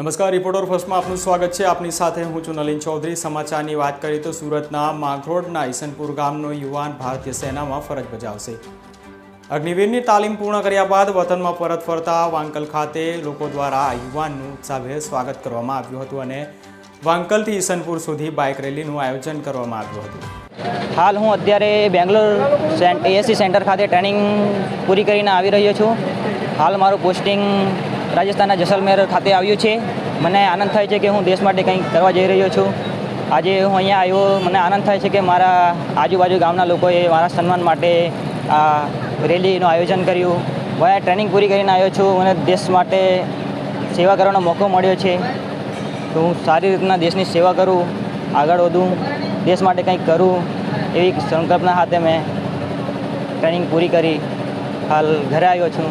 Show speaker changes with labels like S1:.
S1: નમસ્કાર, રિપોર્ટર ફર્સ્ટમાં આપનું સ્વાગત છે. આપની સાથે હું છું નલિન ચૌધરી. સમાચારની વાત કરીએ તો સુરતના માંગરોળના ઈસનપુર ગામનો યુવાન ભારતીય સેનામાં ફરજ બજાવશે. અગ્નિવીરની તાલીમ પૂર્ણ કર્યા બાદ વતનમાં પરત ફરતા વાંકલ ખાતે લોકો દ્વારા આ યુવાનનું ઉત્સાહભેર સ્વાગત કરવામાં આવ્યું હતું અને વાંકલથી ઈસનપુર સુધી બાઇક રેલીનું આયોજન કરવામાં આવ્યું હતું.
S2: હાલ હું અત્યારે બેંગ્લોર એએસસી સેન્ટર ખાતે ટ્રેનિંગ પૂરી કરીને આવી રહ્યો છું. હાલ મારું પોસ્ટિંગ રાજસ્થાનના જસલમેર ખાતે આવ્યું છે. મને આનંદ થાય છે કે હું દેશ માટે કંઈક કરવા જઈ રહ્યો છું. આજે હું અહીંયા આવ્યો, મને આનંદ થાય છે કે મારા આજુબાજુ ગામના લોકોએ મારા સન્માન માટે આ રેલીનું આયોજન કર્યું. હું ટ્રેનિંગ પૂરી કરીને આવ્યો છું મને દેશ માટે સેવા કરવાનો મોકો મળ્યો છે. તો હું સારી રીતના દેશની સેવા કરું, આગળ વધું, દેશ માટે કંઈક કરું એવી સંકલ્પના સાથે મેં ટ્રેનિંગ પૂરી કરી. હાલ ઘરે આવ્યો છું.